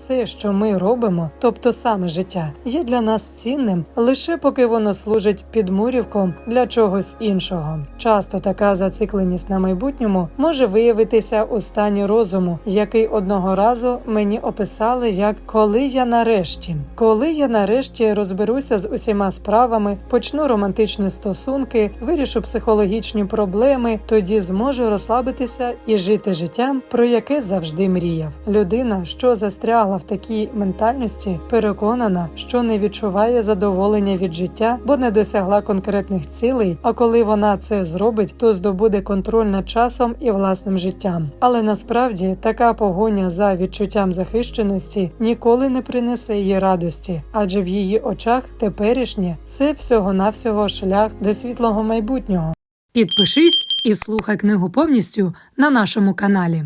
все, що ми робимо, тобто саме життя, є для нас цінним лише поки воно служить підмурівком для чогось іншого. Часто така зацикленість на майбутньому може виявитися у стані розуму, який одного разу мені описали як коли я нарешті, коли я нарешті розберуся з усіма справами, почну романтичні стосунки, вирішу психологічні проблеми, тоді зможу розслабитися і жити життям, про яке завжди мріяв. Людина, що застрягла в такій ментальності, переконана, що не відчуває задоволення від життя, бо не досягла конкретних цілей. А коли вона це зробить, то здобуде контроль над часом і власним життям. Але насправді така погоня за відчуттям захищеності ніколи не принесе їй радості, адже в її очах теперішнє це всього-навсього шлях до світлого майбутнього. Підпишись і слухай книгу повністю на нашому каналі.